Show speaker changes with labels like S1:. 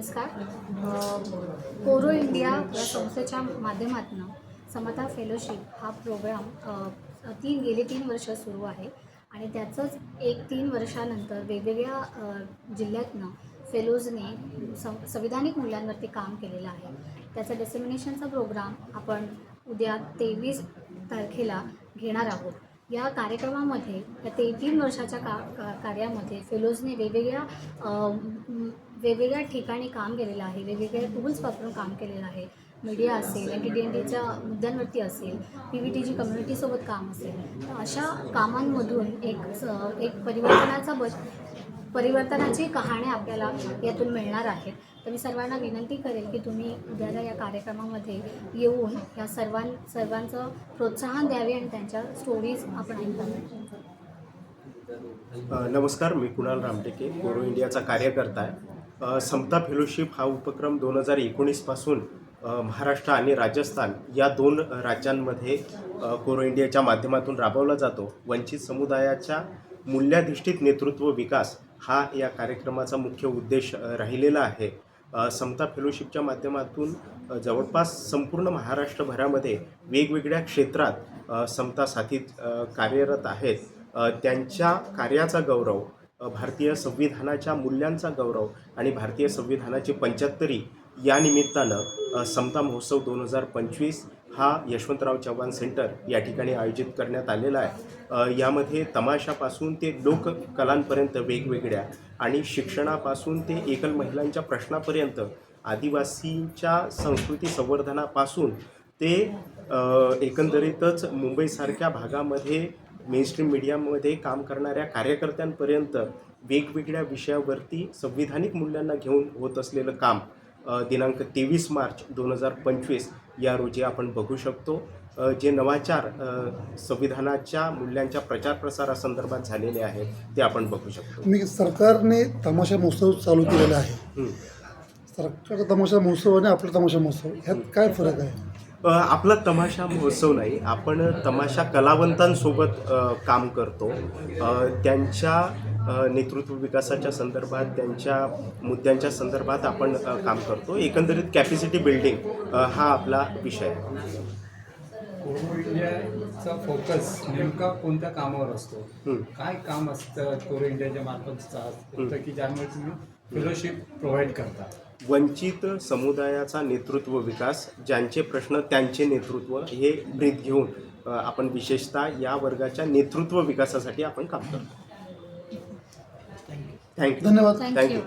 S1: नमस्कार. कोरो इंडिया या संस्थेच्या माध्यमातून समता फेलोशिप हा प्रोग्राम तीन गेले तीन वर्ष सुरू आहे आणि त्याचंच एक तीन वर्षानंतर वेगवेगळ्या जिल्ह्यातनं फेलोजने सं संविधानिक मूल्यांवरती काम केलेलं आहे. त्याचा डेसिमिनेशनचा प्रोग्राम आपण उद्या तेवीस तारखेला घेणार आहोत. या कार्यक्रमामध्ये या ते तीन वर्षाच्या का का कार्यामध्ये फेलोजने वेगवेगळ्या वेगवेगळ्या ठिकाणी काम केलेलं आहे. वेगवेगळ्या टूल्स वापरून काम केलेलं आहे. मीडिया असेल एन टी डी एन टीच्या मुद्द्यांवरती असेल पी व्ही टीची कम्युनिटीसोबत काम असेल. अशा कामांमधून एक स- एक परिवर्तनाचा बच परिवर्तनाची कहाणी आपल्याला यातून मिळणार आहेत तर मी सर्वांना विनंती करेल की तुम्ही उद्याला या कार्यक्रमामध्ये येऊन या सर्वां सर्वांचं प्रोत्साहन द्यावे आणि त्यांच्या स्टोरीज आपण ऐकाव्या
S2: नमस्कार मी कुणाल रामटेके कोरो इंडियाचा कार्यकर्ता आहे. समता फेलोशिप हा उपक्रम दोन हजार एकोणीसपासून महाराष्ट्र आणि राजस्थान या दोन राज्यांमध्ये कोरो इंडियाच्या माध्यमातून राबवला जातो. वंचित समुदायाच्या मूल्याधिष्ठित नेतृत्व विकास हा या कार्यक्रमाचा मुख्य उद्देश राहिलेला आहे. समता फेलोशिपच्या माध्यमातून जवळपास संपूर्ण महाराष्ट्रभरामध्ये वेगवेगळ्या क्षेत्रात समता साथीत कार्यरत आहेत. त्यांच्या कार्याचा गौरव भारतीय संविधानाच्या मूल्यांचा गौरव आणि भारतीय संविधानाची पंच्याहत्तरी या निमित्तानं समता महोत्सव दोन हजार पंचवीस हा यशवंतराव चव्हाण सेंटर या ठिकाणी आयोजित करण्यात आलेला आहे. यामध्ये तमाशापासून ते लोककलांपर्यंत वेगवेगळ्या आणि शिक्षणापासून ते एकल महिलांच्या प्रश्नापर्यंत आदिवासींच्या संस्कृती संवर्धनापासून ते एकंदरीतच मुंबईसारख्या भागामध्ये मेनस्ट्रीम मीडियामध्ये काम करणाऱ्या कार्यकर्त्यांपर्यंत वेगवेगळ्या विषयावरती संविधानिक मूल्यांना घेऊन होत असलेलं काम दिनांक तेवीस मार्च दोन हजार पंचवीस या रोजी आपण बघू शकतो. जे नवाचार संविधानाच्या मूल्यांच्या प्रचार प्रसारासंदर्भात झालेले आहेत ते आपण बघू शकतो.
S3: मी सरकारने तमाशा महोत्सव चालू केलेला आहे. सरकारचा तमाशा महोत्सव आणि आपला तमाशा महोत्सव ह्यात काय फरक आहे?
S2: आपला तमाशा महोत्सव नाही. आपण तमाशा कलावंतांसोबत काम करतो. त्यांच्या नेतृत्व विकासाच्या संदर्भात त्यांच्या मुद्द्यांच्या संदर्भात आपण काम करतो. एकंदरीत कॅपॅसिटी बिल्डिंग हा आपला विषय आहे.
S4: इंडियाचा फोकस नेमका कोणत्या कामावर असतो. काय काम असतं कोरो इंडियाच्या मार्फत की ज्यामुळे तुम्ही फेलोशिप प्रोव्हाइड करता
S2: वंचित समुदायाचा नेतृत्व विकास ज्यांचे प्रश्न त्यांचे नेतृत्व हे ब्रीद घेऊन आपण विशेषतः या वर्गाच्या नेतृत्व विकासासाठी आपण काम करतो. थँक्यू
S3: धन्यवाद.
S2: थँक्यू